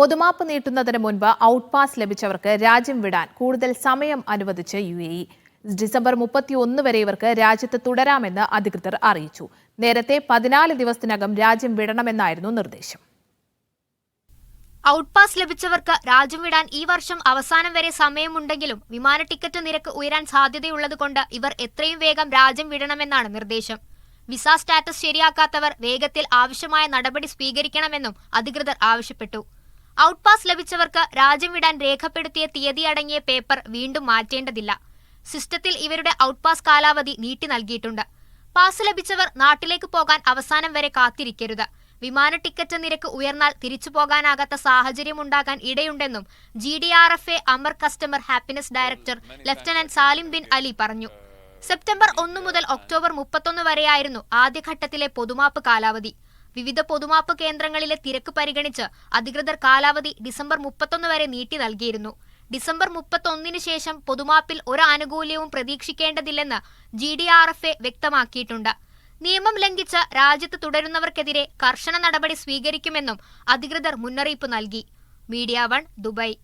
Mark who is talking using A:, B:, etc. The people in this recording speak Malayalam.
A: പൊതുമാപ്പ് നീട്ടുന്നതിന് മുൻപ് ഔട്ട് പാസ് ലഭിച്ചവർക്ക് രാജ്യം വിടാൻ കൂടുതൽ സമയം അനുവദിച്ച് യു എ ഇ. ഡിസംബർ മുപ്പത്തിയൊന്ന് വരെ ഇവർക്ക് രാജ്യത്ത് തുടരാമെന്ന് അധികൃതർ അറിയിച്ചു. നേരത്തെ പതിനാല് ദിവസത്തിനകം രാജ്യം വിടണമെന്നായിരുന്നു നിർദ്ദേശം.
B: ഔട്ട് പാസ് ലഭിച്ചവർക്ക് രാജ്യം വിടാൻ ഈ വർഷം അവസാനം വരെ സമയമുണ്ടെങ്കിലും വിമാന ടിക്കറ്റ് നിരക്ക് ഉയരാൻ സാധ്യതയുള്ളതുകൊണ്ട് ഇവർ എത്രയും വേഗം രാജ്യം വിടണമെന്നാണ് നിർദ്ദേശം. വിസ സ്റ്റാറ്റസ് ശരിയാക്കാത്തവർ വേഗത്തിൽ ആവശ്യമായ നടപടി സ്വീകരിക്കണമെന്നും അധികൃതർ ആവശ്യപ്പെട്ടു. ഔട്ട് പാസ് ലഭിച്ചവർക്ക് രാജ്യം വിടാൻ രേഖപ്പെടുത്തിയ തീയതി അടങ്ങിയ പേപ്പർ വീണ്ടും മാറ്റേണ്ടതില്ല. സിസ്റ്റത്തിൽ ഇവരുടെ ഔട്ട് പാസ് കാലാവധി നീട്ടി നൽകിയിട്ടുണ്ട്. പാസ് ലഭിച്ചവർ നാട്ടിലേക്ക് പോകാൻ അവസാനം വരെ കാത്തിരിക്കരുത്. വിമാന ടിക്കറ്റ് നിരക്ക് ഉയർന്നാൽ തിരിച്ചു പോകാനാകാത്ത സാഹചര്യമുണ്ടാകാൻ ഇടയുണ്ടെന്നും G D R F A Amer customer happiness director lieutenant Salim bin Ali പറഞ്ഞു. സെപ്റ്റംബർ ഒന്നു മുതൽ ഒക്ടോബർ മുപ്പത്തൊന്ന് വരെയായിരുന്നു ആദ്യഘട്ടത്തിലെ പൊതുമാപ്പ് കാലാവധി. വിവിധ പൊതുമാപ്പ് കേന്ദ്രങ്ങളിലെ തിരക്ക് പരിഗണിച്ച് അധികൃതർ കാലാവധി ഡിസംബർ മുപ്പത്തൊന്ന് വരെ നീട്ടി നൽകിയിരുന്നു. ഡിസംബർ മുപ്പത്തൊന്നിന് ശേഷം പൊതുമാപ്പിൽ ഒരു ആനുകൂല്യവും പ്രതീക്ഷിക്കേണ്ടതില്ലെന്ന് G D R F A വ്യക്തമാക്കിയിട്ടുണ്ട്. നിയമം ലംഘിച്ച് രാജ്യത്ത് തുടരുന്നവർക്കെതിരെ കർശന നടപടി സ്വീകരിക്കുമെന്നും അധികൃതർ മുന്നറിയിപ്പ് നൽകി. Media One Dubai.